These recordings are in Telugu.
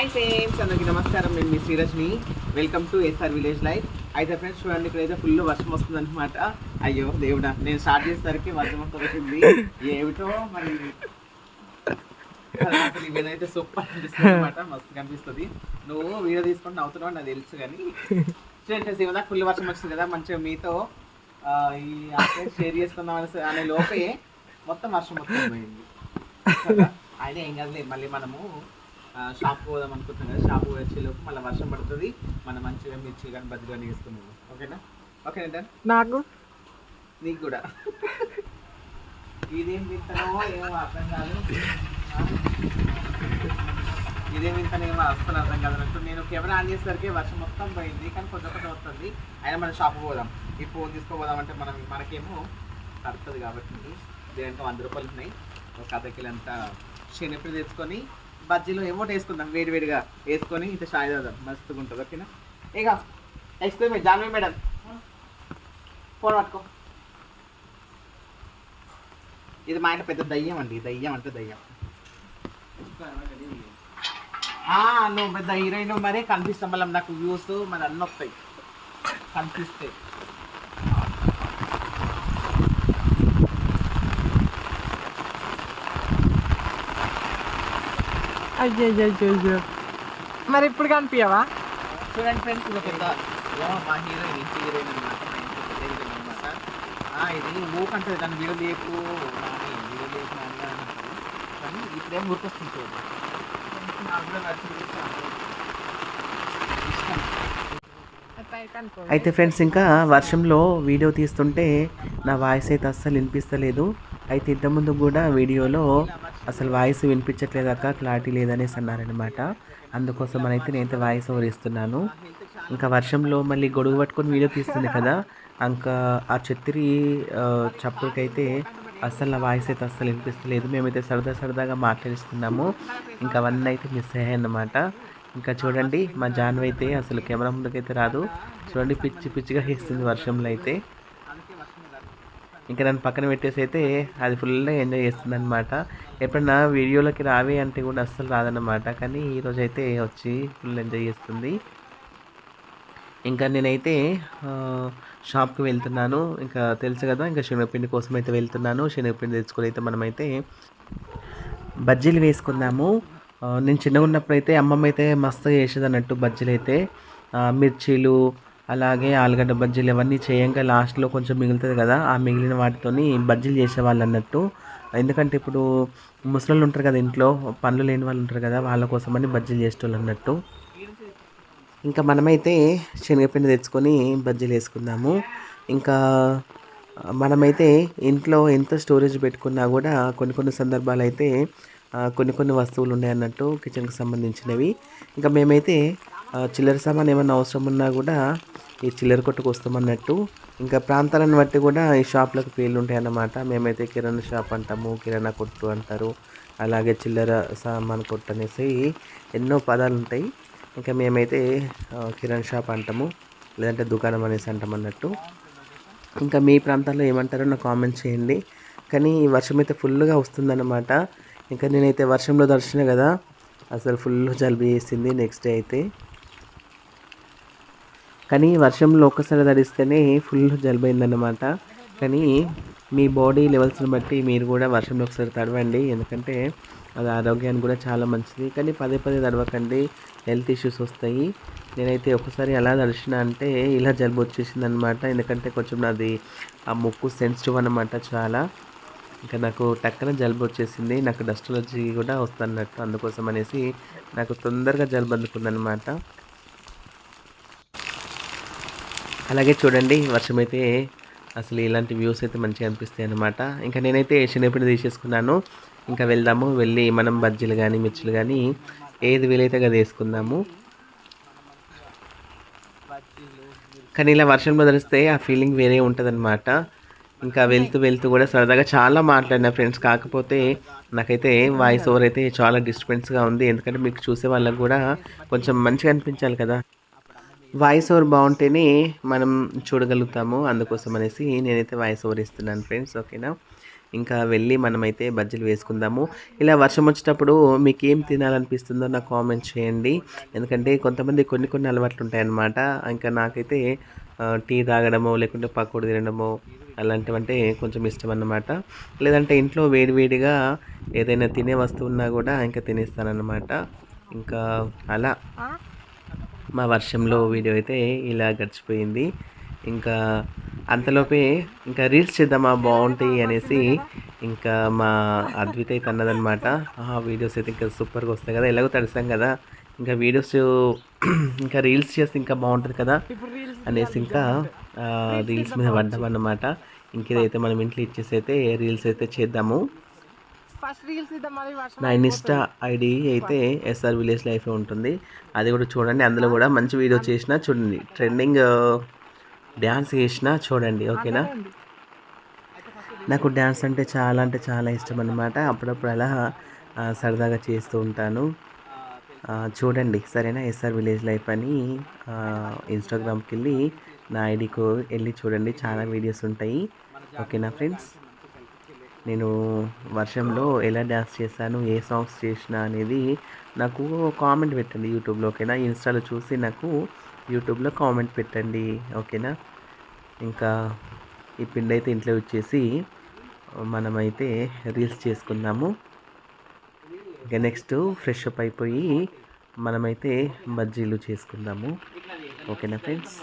హాయ్ ఫ్రెండ్స్ అందరికి నమస్కారం. నేను మీ Srirajni. Welcome to S R village అయితే ఫ్రెండ్స్ చూడండి ఇక్కడైతే ఫుల్ వర్షం వస్తుంది అనమాట అయ్యో దేవుడా. నేను స్టార్ట్ చేసేసరికి వర్షం అంతా వచ్చింది ఏమిటో మరి? ఇవేదైతే సూపర్ అనిపిస్తుంది అనమాట మస్తు కనిపిస్తుంది. నువ్వు వీడియో తీసుకొని నవ్వుతున్నావు నాకు తెలుసు కానీ. చూడండి ఇవదా ఫుల్ వర్షం వచ్చింది కదా మంచిగా మీతో ఈ షేర్ చేసుకుందాం అనే లోపే మొత్తం వర్షం మొత్తం పోయింది? అయినా ఏం కదలే మళ్ళీ మనము షాప్ పోదాం అనుకుంటున్నాం కదా. షాప్ వచ్చేలోపు మళ్ళీ వర్షం పడుతుంది. మనం మంచిగా మిర్చి కానీ బద్దు కానీ వేసుకున్నాము ఓకేనా? ఓకేనా నాకు. నీకు కూడా. ఇదేం విత్తనమో ఏమో అర్థం కాదు? ఇదేం విత్తనేమో అస్సలు అర్థం కాదు అన్నట్టు నేను కెమెరా ఆన్ చేసేసరికి వర్షం మొత్తం పోయింది. కానీ కొంచెం కొంచెం వస్తుంది. అయినా మనం షాప్ పోదాం. ఈ ఫోన్ తీసుకోపోదాం అంటే మనం మనకేమో పడుతుంది కాబట్టి. దీంట్లో వంద రూపాయలు ఉన్నాయి. ఒక అర్ధ కిలో అంతా శనగపిండి తెచ్చుకొని బజ్జీలో ఏమో వేసుకుందాం వేడి వేడిగా వేసుకొని ఇంత షాయి తాగుదాం. మస్తుగా ఉంటుంది ఓకేనా? ఇక excuse me Janvi madam. Phone పట్టుకో. ఇది మా ఆయన పెద్ద దయ్యం అండి దయ్యం అంటే దయ్యం. ఆ, నువ్వు పెద్ద హీరోయిన్ మరే కనిపిస్తాం మళ్ళీ నాకు వ్యూస్ మరి అన్నీ వస్తాయి కనిపిస్తాయి. అయ్యో అయ్యో అయ్యో అయ్యో మరి ఇప్పుడు కనిపించవా చూడండి ఫ్రెండ్స్ ఇది పెద్ద ఓ, మా హీరోయిన్ ఇంటి హీరోయిన్ అనమాట మా ఇంటి పెద్ద హీరోయిన్ అనమాట ఇది ఊకంటే దాని వీడియో లేపు నాని వీడియో లేపు నాని అని అంటారు కానీ ఇప్పుడేం ఊరికొస్తుంది చూడు. నాకు కూడా నచ్చింది చాలా ఇష్టం. అయితే ఫ్రెండ్స్ ఇంకా వర్షంలో వీడియో తీస్తుంటే నా వాయిస్ అయితే అస్సలు వినిపిస్తలేదు. అయితే ఇంతకుముందు కూడా వీడియోలో అసలు వాయిస్ వినిపించట్లేదు అక్క క్లారిటీ లేదనేసి అన్నారనమాట అందుకోసం అయితే నేనైతే వాయిస్ ఓవర్ ఇస్తున్నాను ఇంకా వర్షంలో మళ్ళీ గొడుగు పట్టుకొని వీడియో తీస్తుంది కదా ఇంకా ఆ చెత్తిరి చప్పుడుకైతే అస్సలు నా వాయిస్ అయితే అస్సలు వినిపిస్తలేదు. మేమైతే సరదా సరదాగా మాట్లాడిస్తున్నాము ఇంకా అవన్నీ అయితే మిస్ అయ్యాయన్నమాట. ఇంకా చూడండి మా జాన్వి అయితే అసలు కెమెరా ముందుకైతే రాదు. చూడండి పిచ్చి పిచ్చిగా వేస్తుంది వర్షంలో అయితే. ఇంకా నన్ను పక్కన పెట్టేసి అయితే అది ఫుల్గా ఎంజాయ్ చేస్తుంది అనమాట ఎప్పుడన్నా వీడియోలోకి రావే అంటే కూడా అస్సలు రాదన్నమాట. కానీ ఈరోజు అయితే వచ్చి ఫుల్ ఎంజాయ్ చేస్తుంది. ఇంకా నేనైతే షాప్కి వెళ్తున్నాను. ఇంకా తెలుసు కదా ఇంకా శనగపిండి కోసం అయితే వెళ్తున్నాను. శనగపిండి తెచ్చుకొని అయితే మనమైతే బజ్జీలు వేసుకుందాము. నేను చిన్నగా ఉన్నప్పుడు అయితే అమ్మమ్మ అయితే మస్తుగా చేసేది అన్నట్టు బజ్జీలు అయితే మిర్చీలు అలాగే ఆలుగడ్డ బజ్జీలు ఇవన్నీ చేయంగా లాస్ట్లో కొంచెం మిగులుతుంది కదా ఆ మిగిలిన వాటితోని బజ్జీలు చేసేవాళ్ళు అన్నట్టు. ఎందుకంటే ఇప్పుడు ముసలోళ్ళు ఉంటారు కదా ఇంట్లో పనులు లేని వాళ్ళు ఉంటారు కదా వాళ్ళ కోసమని బజ్జీలు చేసేవాళ్ళు అన్నట్టు. ఇంకా మనమైతే శనగపిండి తెచ్చుకొని బజ్జీలు వేసుకుందాము. ఇంకా మనమైతే ఇంట్లో ఎంత స్టోరేజ్ పెట్టుకున్నా కూడా కొన్ని కొన్ని సందర్భాలు అయితే కొన్ని కొన్ని వస్తువులు ఉన్నాయి అన్నట్టు కిచెన్కి సంబంధించినవి. ఇంకా మేమైతే చిల్లర సామాన్ ఏమైనా అవసరం ఉన్నా కూడా ఈ చిల్లర కొట్టుకు వస్తామన్నట్టు. ఇంకా ప్రాంతాలను బట్టి కూడా ఈ షాప్లకు పేర్లు ఉంటాయి అన్నమాట మేమైతే కిరాణా షాప్ అంటాము కిరాణా కొట్టు అంటారు. అలాగే చిల్లర సామాన్ కొట్టు అనేసి ఎన్నో పదాలు ఉంటాయి. ఇంకా మేమైతే కిరాణా షాప్ అంటాము లేదంటే దుకాణం అనేసి అంటాం అన్నట్టు ఇంకా మీ ప్రాంతాల్లో ఏమంటారో నాకు కామెంట్ చేయండి. కానీ ఈ వర్షం అయితే ఫుల్గా వస్తుందన్నమాట. ఇంకా నేనైతే వర్షంలో దర్శన కదా అసలు ఫుల్ జలుబు చేసింది నెక్స్ట్ డే అయితే. కానీ వర్షంలో ఒక్కసారి తడిస్తేనే ఫుల్ జలుబు అయిందన్నమాట కానీ మీ బాడీ లెవెల్స్ని బట్టి మీరు కూడా వర్షంలో ఒకసారి తడవండి. ఎందుకంటే అది ఆరోగ్యానికి కూడా చాలా మంచిది. కానీ పదే పదే తడవకండి. హెల్త్ ఇష్యూస్ వస్తాయి. నేనైతే ఒకసారి ఎలా తడిచిన అంటే ఇలా జలుబు వచ్చేసింది అనమాట ఎందుకంటే కొంచెం నాది ఆ ముక్కు సెన్సిటివ్ అనమాట చాలా. ఇంకా నాకు టక్కన జలుబు వచ్చేసింది. నాకు డస్ట్ అలర్జీ కూడా వస్తున్నట్టు అందుకోసం అనేసి నాకు తొందరగా జలుబు అందుకుందనమాట అలాగే చూడండి వర్షం అయితే అసలు ఇలాంటి వ్యూస్ అయితే మంచిగా అనిపిస్తాయి అనమాట ఇంకా నేనైతే శనగపిండి తీసేసుకున్నాను. ఇంకా వెళ్దాము వెళ్ళి మనం బజ్జీలు కానీ మిర్చిలు కానీ ఏది వీలైతే అది వేసుకుందాము. కానీ ఇలా వర్షంలో తడిస్తే ఆ ఫీలింగ్ వేరే ఉంటుందన్నమాట. ఇంకా వెళ్తూ వెళ్తూ కూడా సరదాగా చాలా మాట్లాడిన ఫ్రెండ్స్. కాకపోతే నాకైతే వాయిస్ ఓవర్ అయితే చాలా డిస్టర్బెన్స్గా ఉంది. ఎందుకంటే మీకు చూసే వాళ్ళకు కూడా కొంచెం మంచిగా అనిపించాలి కదా. వాయిస్ ఓవర్ బాగుంటేనే మనం చూడగలుగుతాము. అందుకోసం అనేసి నేనైతే వాయిస్ ఓవర్ ఇస్తున్నాను ఫ్రెండ్స్ ఓకేనా ఇంకా వెళ్ళి మనమైతే బజ్జీలు వేసుకుందాము. ఇలా వర్షం వచ్చేటప్పుడు మీకు ఏం తినాలనిపిస్తుందో నాకు కామెంట్ చేయండి. ఎందుకంటే కొంతమంది కొన్ని కొన్ని అలవాట్లు ఉంటాయన్నమాట. ఇంకా నాకైతే టీ తాగడమో లేకుంటే పకోడి తినడమో అలాంటివంటే కొంచెం ఇష్టం అన్నమాట లేదంటే ఇంట్లో వేడివేడిగా ఏదైనా తినే వస్తువు ఉన్నా కూడా ఇంకా తినేస్తానన్నమాట. ఇంకా అలా. మా వర్షంలో వీడియో అయితే ఇలా గడిచిపోయింది. ఇంకా అంతలోపే ఇంకా రీల్స్ చేద్దామా బాగుంటాయి అనేసి ఇంకా మా అద్విత అయితే అన్నదనమాట ఆ వీడియోస్ అయితే ఇంకా సూపర్గా వస్తాయి కదా ఎలాగో తడిసాం కదా. ఇంకా వీడియోస్ ఇంకా రీల్స్ చేస్తే ఇంకా బాగుంటుంది కదా అనేసి ఇంకా రీల్స్ మీద పడ్డాం అన్నమాట ఇంకేదైతే మనం ఇంట్లో ఇచ్చేసి అయితే రీల్స్ అయితే చేద్దాము. నా ఇన్స్టా ఐడి అయితే ఎస్ఆర్ విలేజ్ లైఫ్ ఉంటుంది. అది కూడా చూడండి. అందులో కూడా మంచి వీడియో చేసిన చూడండి. ట్రెండింగ్ డ్యాన్స్ చేసిన చూడండి. ఓకేనా. నాకు డ్యాన్స్ అంటే చాలా అంటే చాలా ఇష్టం అన్నమాట. అప్పుడప్పుడు అలా సరదాగా చేస్తూ ఉంటాను. చూడండి. సరేనా? ఎస్ఆర్ విలేజ్ లైఫ్ అని ఇన్స్టాగ్రామ్కి వెళ్ళి నా ఐడికి వెళ్ళి చూడండి. చాలా వీడియోస్ ఉంటాయి. ఓకేనా ఫ్రెండ్స్ నేను వర్షంలో ఎలా డ్యాన్స్ చేశాను ఏ సాంగ్స్ చేసిన అనేది నాకు కామెంట్ పెట్టండి యూట్యూబ్లో ఓకేనా? ఇన్స్టాలో చూసి నాకు యూట్యూబ్లో కామెంట్ పెట్టండి ఓకేనా? ఇంకా ఈ పిండి అయితే ఇంట్లో వచ్చేసి మనమైతే రీల్స్ చేసుకుందాము. ఇంకా నెక్స్ట్ ఫ్రెష్ అప్ అయిపోయి మనమైతే బజ్జీలు చేసుకుందాము ఓకేనా ఫ్రెండ్స్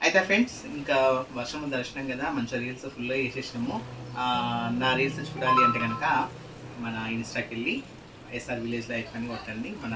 అయితే ఫ్రెండ్స్ ఇంకా వర్షం దర్శనం కదా మంచిగా రీల్స్ ఫుల్గా వేసేసినాము నా రీల్స్ చూడాలి అంటే కనుక మన ఇన్స్టాకి వెళ్ళి ఎస్ఆర్ విలేజ్ లైఫ్ అని కొట్టండి. మన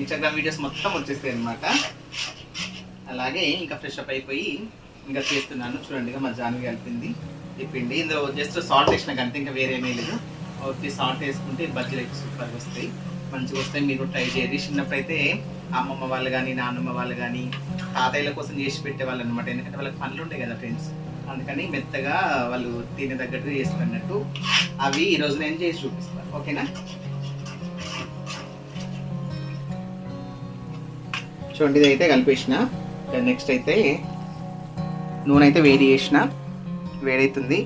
ఇన్స్టాగ్రామ్ వీడియోస్ మొత్తం వచ్చేస్తాయి అనమాట అలాగే ఇంకా ఫ్రెష్ అప్ అయిపోయి ఇంకా చేస్తున్నాను. చూడండి ఇక మా జాన్వి కలిపింది ఈ పిండి ఇందులో జస్ట్ సాల్ట్ వేసిన అంతే ఇంకా వేరేమీ లేదు. ఒకటి సాల్ట్ వేసుకుంటే బజ్జీలు అయితే సూపర్గా వస్తాయి. మంచిగా వస్తాయి మీరు ట్రై చేయండి. చిన్నప్పుడైతే అమ్మమ్మ వాళ్ళు కానీ నాన్నమ్మ వాళ్ళు కానీ తాతయ్యల కోసం చేసి పెట్టేవాళ్ళు అనమాట ఎందుకంటే వాళ్ళకి పనులు ఉంటాయి కదా ఫ్రెండ్స్ అందుకని మెత్తగా వాళ్ళు తినే తగ్గట్టు చేసుకున్నట్టు అవి ఈ నేను చేసి చూపిస్తాను. ఓకేనా? చూడండి ఇది అయితే కలిపేసిన నెక్స్ట్ అయితే నూనె అయితే వేడి చేసిన. వేడైతుంది.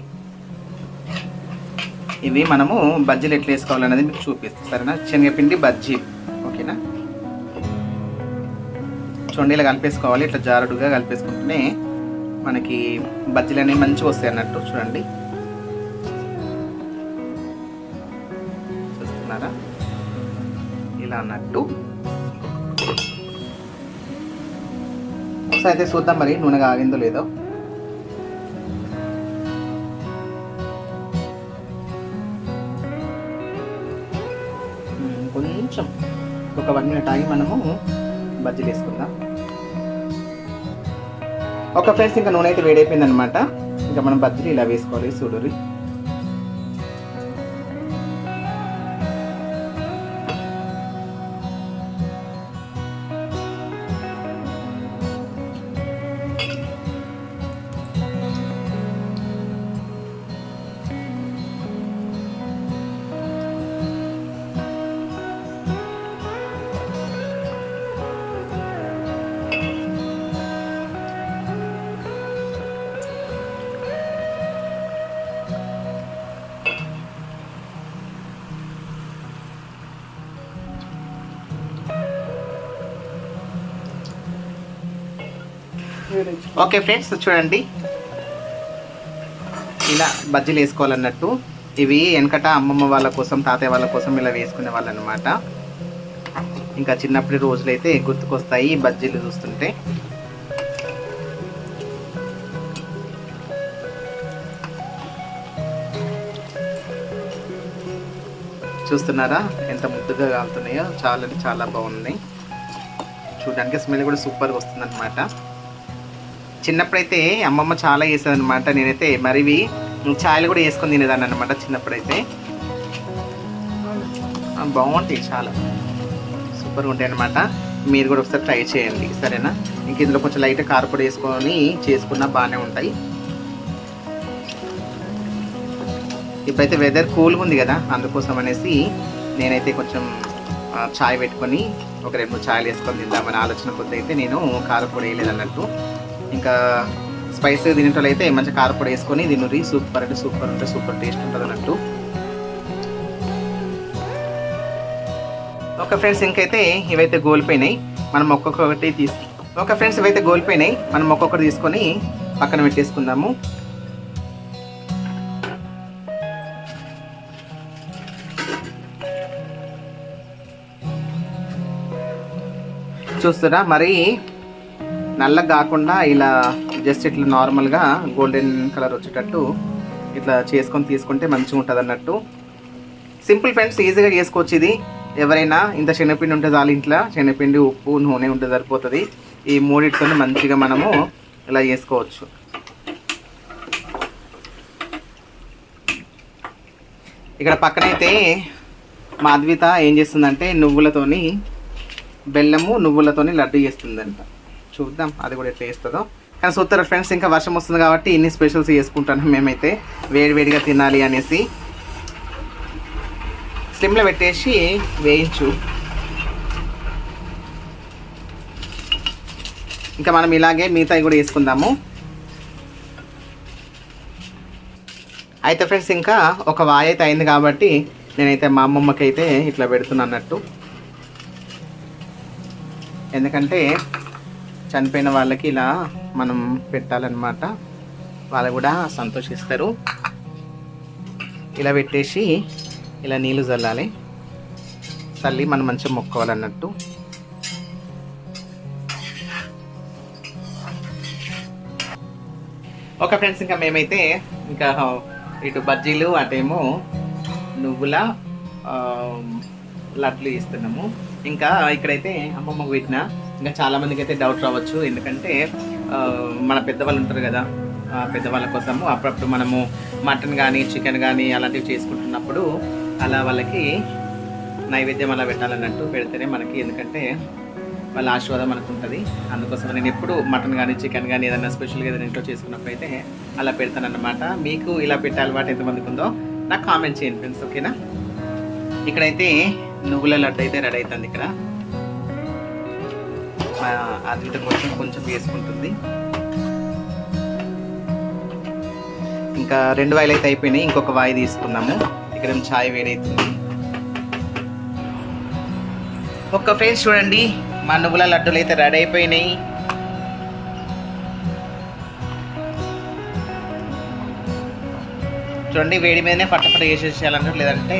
ఇవి మనము బజ్జీలు ఎట్లా వేసుకోవాలనేది మీకు చూపిస్తాను సరేనా? శనగపిండి బజ్జీ. ఓకేనా? చూడండి ఇలా కలిపేసుకోవాలి. ఇట్లా జారుడుగా కలిపేసుకుంటేనే మనకి బజ్జీలు అనేవి మంచిగా వస్తాయి అన్నట్టు చూడండి. చూస్తున్నారా? ఇలా అన్నట్టు. ఒకసారి అయితే చూద్దాం మరి నూనె ఆగిందో లేదో. కొంచెం ఒక వన్ మినిట్ ఆగి మనము బజ్జీలు వేసుకుందాం. ఒక ఫ్రెండ్స్ ఇంకా నూనె అయితే వేడైపోయింది అనమాట ఇంకా మనం బజ్జీలు ఇలా వేసుకోవాలి చూడరి ఓకే ఫ్రెండ్స్ చూడండి. ఇలా బజ్జీలు వేసుకోవాలన్నట్టు. ఇవి వెనకట అమ్మమ్మ వాళ్ళ కోసం తాతయ్య వాళ్ళ కోసం ఇలా వేసుకునే వాళ్ళు అనమాట ఇంకా చిన్నప్పటి రోజులైతే గుర్తుకొస్తాయి బజ్జీలు చూస్తుంటే. చూస్తున్నారా? ఎంత ముద్దుగా కాలుతున్నాయో. చాలా అంటే చాలా బాగున్నాయి. చూడడానికి స్మెల్ కూడా సూపర్గా వస్తుంది అనమాట చిన్నప్పుడైతే అమ్మమ్మ చాలా చేసేది అనమాట నేనైతే మరివి ఛాయలు కూడా వేసుకొని తినేదాన్ని అనమాట చిన్నప్పుడైతే. బాగుంటాయి చాలా. సూపర్గా ఉంటాయి అనమాట మీరు కూడా ఒకసారి ట్రై చేయండి సరేనా? ఇంక ఇందులో కొంచెం లైట్ కారపొడి వేసుకొని చేసుకున్నా బాగానే ఉంటాయి. ఇప్పుడైతే వెదర్ కూల్గా ఉంది కదా అందుకోసం అనేసి నేనైతే కొంచెం ఛాయ్ చాయ్ పెట్టుకొని ఒక రెండు ఛాయలు వేసుకొని తిందామని ఆలోచన కొద్ది అయితే నేను కారపొడి వేయలేదు అన్నట్టు. ఇంకా స్పైస్ తినేటోళ్ళు అయితే మంచి కారపొడి వేసుకొని తినురి సూపర్ అంటే సూపర్ అంటే సూపర్ టేస్ట్ ఉంటుంది అన్నట్టు. ఓకే ఫ్రెండ్స్ ఇంకైతే ఇవైతే గోలిపోయినాయి. మనం ఒక్కొక్కటి తీసు ఓకే ఫ్రెండ్స్ ఇవైతే గోలిపోయినాయి. మనం ఒక్కొక్కటి తీసుకొని పక్కన పెట్టేసుకుందాము. చూస్తున్నా మరి నల్లగా కాకుండా ఇలా జస్ట్ ఇట్లా నార్మల్గా గోల్డెన్ కలర్ వచ్చేటట్టు ఇట్లా చేసుకొని తీసుకుంటే మంచిగా ఉంటుంది అన్నట్టు సింపుల్ ఫ్రెండ్స్ ఈజీగా చేసుకోవచ్చు ఇది. ఎవరైనా ఇంత శనగపిండి ఉంటే చాలు ఇంట్లో. శనగపిండి ఉప్పు నూనె ఉంటే సరిపోతుంది. ఈ మూడిటితో మంచిగా మనము ఇలా చేసుకోవచ్చు. ఇక్కడ పక్కనైతే మాధవిత ఏం చేస్తుందంటే నువ్వులతోని బెల్లము నువ్వులతోని లడ్డు చేస్తుందంట. చూద్దాం అది కూడా ఎట్లా చేస్తుందో. కానీ చూస్తారు ఫ్రెండ్స్ ఇంకా వర్షం వస్తుంది కాబట్టి ఇన్ని స్పెషల్స్ చేసుకుంటాను మేమైతే. వేడివేడిగా తినాలి అనేసి. స్లిమ్లో పెట్టేసి వేయించు. ఇంకా మనం ఇలాగే మిగతాయి కూడా వేసుకుందాము. అయితే ఫ్రెండ్స్ ఇంకా ఒక వాయి అయితే అయింది కాబట్టి నేనైతే మా అమ్మమ్మకి అయితే ఇట్లా పెడుతున్నా అన్నట్టు. ఎందుకంటే చనిపోయిన వాళ్ళకి ఇలా మనం పెట్టాలన్నమాట. వాళ్ళు కూడా సంతోషిస్తారు. ఇలా పెట్టేసి ఇలా నీళ్ళు చల్లాలి చల్లి మనం మంచిగా మొక్కోవాలన్నట్టు. ఓకే ఫ్రెండ్స్ ఇంకా మేమైతే ఇంకా ఇటు బజ్జీలు అటేమో నువ్వుల లడ్లు ఇస్తున్నాము ఇంకా ఇక్కడైతే అమ్మమ్మకు పెట్టిన ఇంకా చాలా మందికి అయితే డౌట్ రావచ్చు. ఎందుకంటే మన పెద్దవాళ్ళు ఉంటారు కదా పెద్దవాళ్ళ కోసము అప్పుడప్పుడు మనము మటన్ కానీ చికెన్ కానీ అలాంటివి చేసుకుంటున్నప్పుడు అలా వాళ్ళకి నైవేద్యం అలా పెట్టాలన్నట్టు పెడితేనే మనకి ఎందుకంటే వాళ్ళ ఆశీర్వాదం మనకు ఉంటుంది. అందుకోసం నేను ఎప్పుడు మటన్ కానీ చికెన్ కానీ ఏదైనా స్పెషల్గా ఏదైనా ఇంట్లో చేసుకున్నప్పుడు అయితే అలా పెడతానన్నమాట. మీకు ఇలా పెట్టే అలవాటు ఎంతమందికి ఉందో నాకు కామెంట్ చేయండి ఫ్రెండ్స్ ఓకేనా ఇక్కడైతే నువ్వుల లడ్డు అయితే రెడీ అవుతుంది ఇక్కడ. మా కొంచెం కొంచెం వేసుకుంటుంది. ఇంకా రెండు వాయిలు అయితే అయిపోయినాయి. ఇంకొక వాయి తీసుకున్నాము. ఇక్కడ ఛాయ్ వేడైతుంది. ఒక్క ఫ్రెండ్స్ చూడండి. మా నువ్వుల లడ్డూలు అయితే రెడీ అయిపోయినాయి. చూడండి వేడి మీదనే పట్టపట్ట వేసేసేయాలన్నట్టు లేదంటే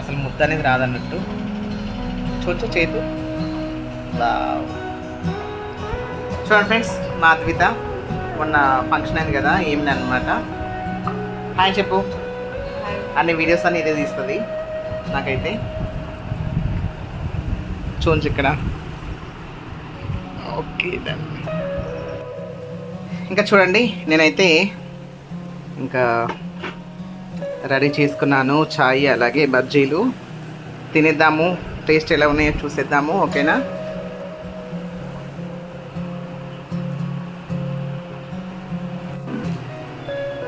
అసలు ముద్ద అనేది రాదన్నట్టు. చూచు చేతు. చూడండి ఫ్రెండ్స్ మా అద్విత మొన్న ఫంక్షన్ అయింది కదా ఏమిటి అనమాట హాయ్ చెప్పు. అన్ని వీడియోస్ అన్ని ఇదే తీస్తుంది నాకైతే. చూంచి ఇక్కడ. ఓకే ఇంకా చూడండి నేనైతే ఇంకా రెడీ చేసుకున్నాను చాయ్ అలాగే బజ్జీలు. తినేద్దాము టేస్ట్ ఎలా ఉన్నాయో చూసేద్దాము ఓకేనా?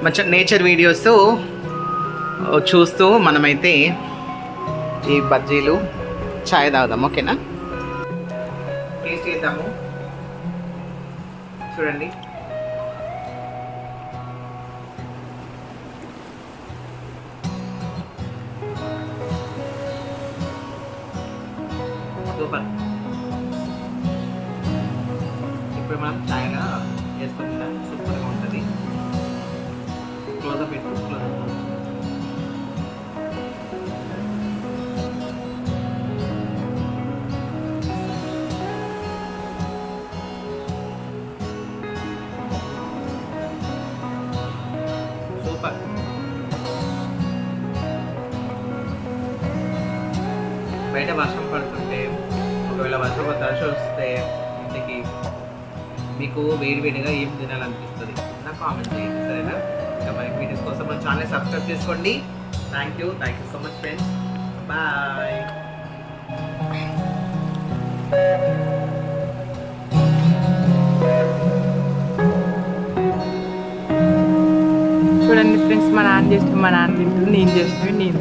మంచి నేచర్ వీడియోస్ చూస్తూ మనమైతే ఈ బజ్జీలు చాయ్ తాగుదాం ఓకేనా? టేస్ట్ చేద్దాము. చూడండి. సూపర్. ఇప్పుడు మనం చాయ్గా వేసుకుంటున్నాం. సూపర్ క్లోజప్ పెట్టు సూపర్. బయట వర్షం పడుతుంటే ఒకవేళ వర్షం వర్షం వస్తే ఇంటికి మీకు వేడి వేడిగా ఏం తినాలనిపిస్తుంది? నాకు కామెంట్ చేయండి సరేనా? ఇంకా మరి వీడియోస్ కోసం మన ఛానల్ సబ్స్క్రైబ్ చేసుకోండి. Thank you thank you so much friends bye చూడండి ఫ్రెండ్స్ మా నాన్న చేసిన మా నాన్న తింటుంది నేను చేసినవి నేను